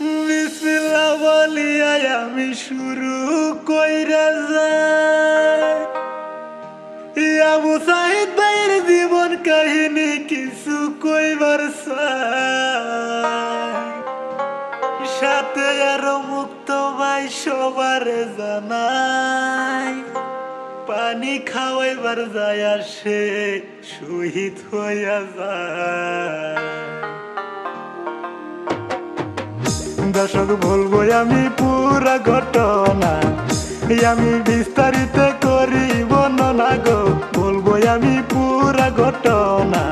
বিসমিল্লাহ বলিয়া আমি শুরু কইরা যাই। আবু সাহিদ ভাইয়ের জীবন কাহিনী কিছু কইবার সাথে আরও মুক্ত ভাই সবার জানাই। পানি খাওয়াইবার যায় আর সে শহীদ হইয়া যায়। দর্শক বলব আমি পুরা ঘটনা। আমি বিস্তারিত করি বর্ণনা গো বলব আমি পুরা ঘটনা।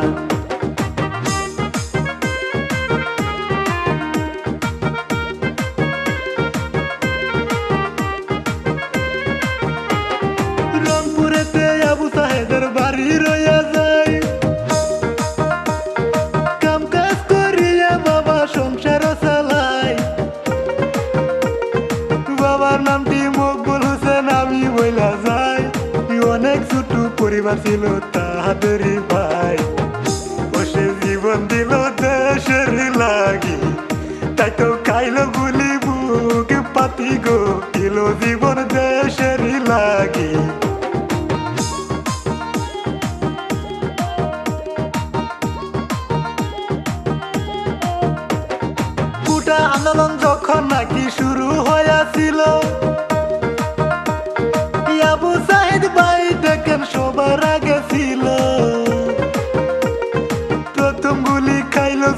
রংপুরেতে আবু সাহেদের বাড়ি রইয়া পরিবার ছিল তাহাদেরই ভাই। বসে জীবন দিল দেশের লাগি। তাই তো খাইল গুলি বুক পাতি গো, দিল জীবন দেশের লাগি। আন্দোলন যখন নাকি শুরু হয়েছিল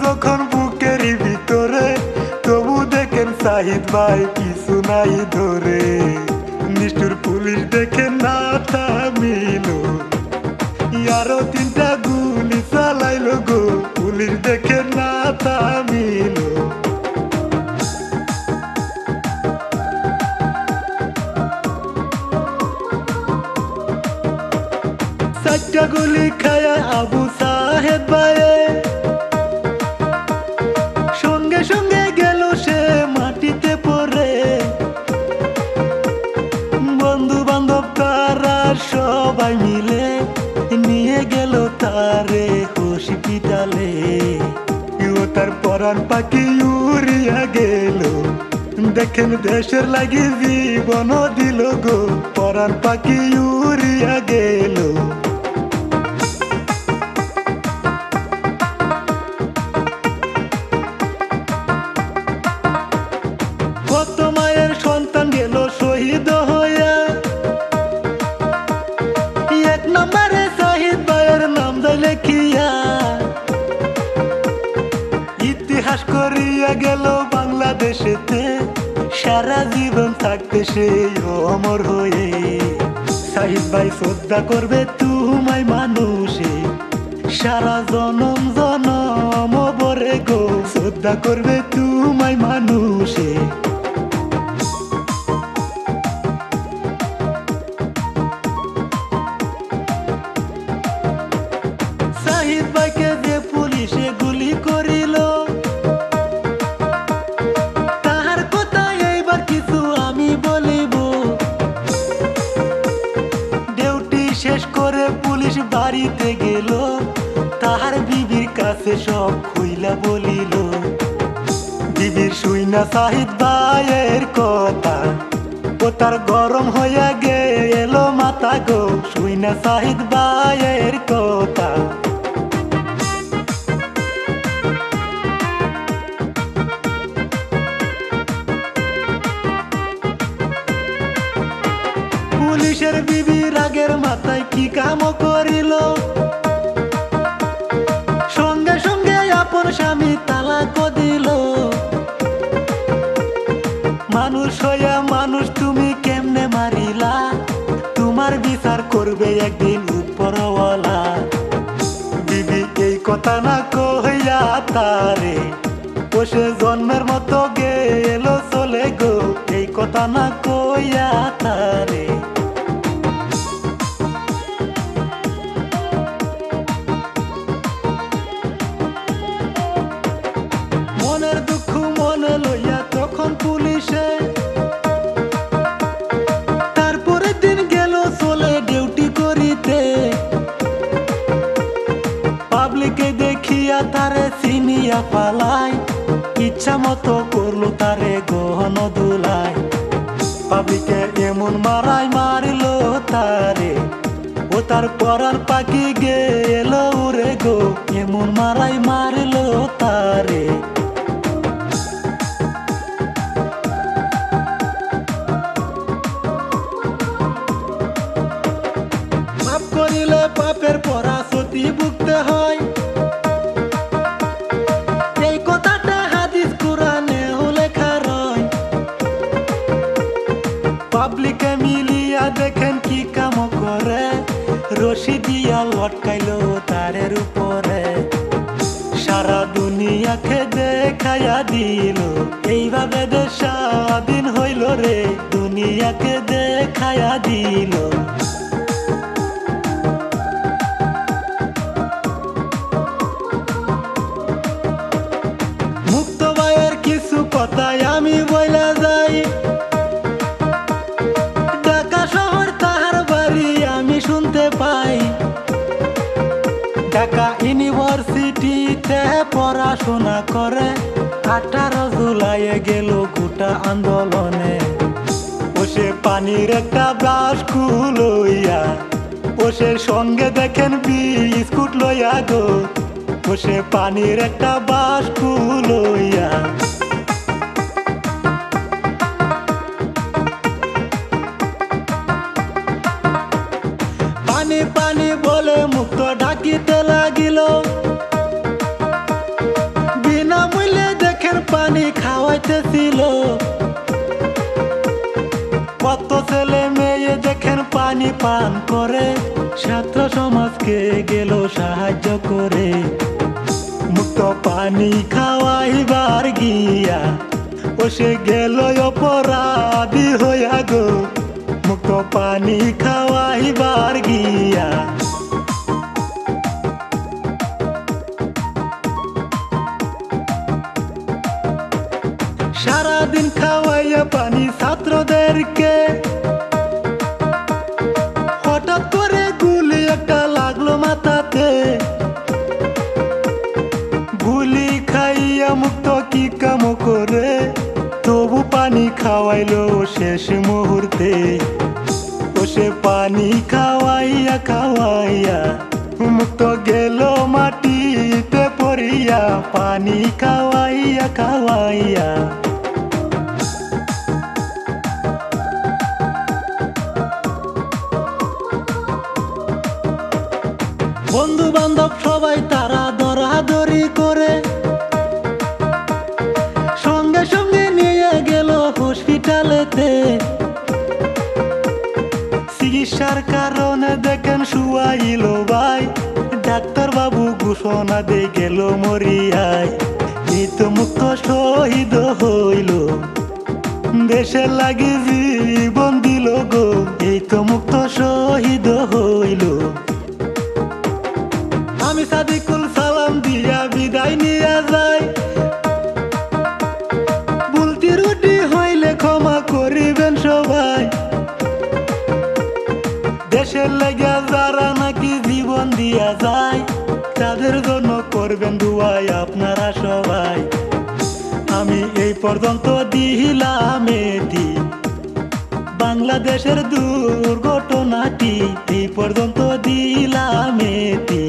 যখন বুকের ভিতরে, তবু দেখেন সাহিদ ভাই কিছু নাই ধরে। নিষ্ঠুর পুলিশ দেখে না থামিল আরও তিনটা গুলি চালাইলো গো, পুলিশ দেখে না থামিল চারটা গুলি খায়া পরাণ পাখি উড়িয়া গেল দেখেন দেশের লাগি জীবন দিল গো পরাণ পাখি উড়িয়া গেল থাকতে অমর হয়ে। সাহিদ ভাই শ্রদ্ধা করবে তুমাই মানুষে। সারা জনম জনম বরে গো শ্রদ্ধা করবে তুমাই মানুষে। পুলিশ বাড়িতে গেল, তাহার বিবির কাছে সব খুইলা বলিল, বিবির শুইনা সাহিদ বায়ের কথা, ও তার গরম হইয়া গেল মাতা গো শুইনা সাহিদ বায়ের কথা। বসে জন্মের মতো গেলো চলে গো। এই কথা না কইয়া তারে পাবলিকে এমন মারাই মারিল তারে। ও তার পরার পাখি গেল রে গো, এমন মারাই মারিল তারে। দিয়া লটকাইলো তারের উপরে। সারা দুনিয়াকে দেখাইয়া দিল। এইভাবে দেশ স্বাধীন হইল রে দুনিয়াকে দেখাইয়া দিল। ঢাকা ইউনিভার্সিটিতে পড়াশোনা করে। আঠারো জুলাইয়ে গেল গোটা আন্দোলনে। ও পানির একটা ব্রাশ লইয়া। ও সঙ্গে দেখেন বিস্কুট লইয়া গো। ও পানির একটা বাস লইয়া। পানি করে, ছাত্র সমাজকে গেল সাহায্য করে। মুক্ত পানি খাওয়াইবার গিয়া ও সে গেল অপরাধী হইয়া গো। মুক্ত পানি খাওয়াইবার গিয়া। সারাদিন খাওয়াইয়া পানি ছাত্রদেরকে খাওয়াইলো শেষ মুহূর্তে। ও সে পানি খাওয়াইয়া খাওয়াইয়া, মুক্ত গেল মাটিতে পড়িয়া। পানি খাওয়াইয়া খাওয়াইয়া। বন্ধু বান্ধব সবাই তারা চিকিৎসার কারণে দেখেন শুয়াইল ভাই। ডাক্তার বাবু ঘোষণা দিয়ে গেল মরিয়ায়। মৃত মুক্ত শহীদ হইল। দেশের লাগি জীবন দিল গো। এই তো মুক্ত শহীদ হইল। আমি সাদিকুল সালাম দিয়া দেশের লেগে যারা নাকি জীবন দিয়া যায়, তাদের জন্য করবেন দুয়াই আপনারা সবাই। আমি এই পর্যন্ত দিলাম এটি, বাংলাদেশের দুর্ঘটনাটি, এই পর্যন্ত দিলাম এটি।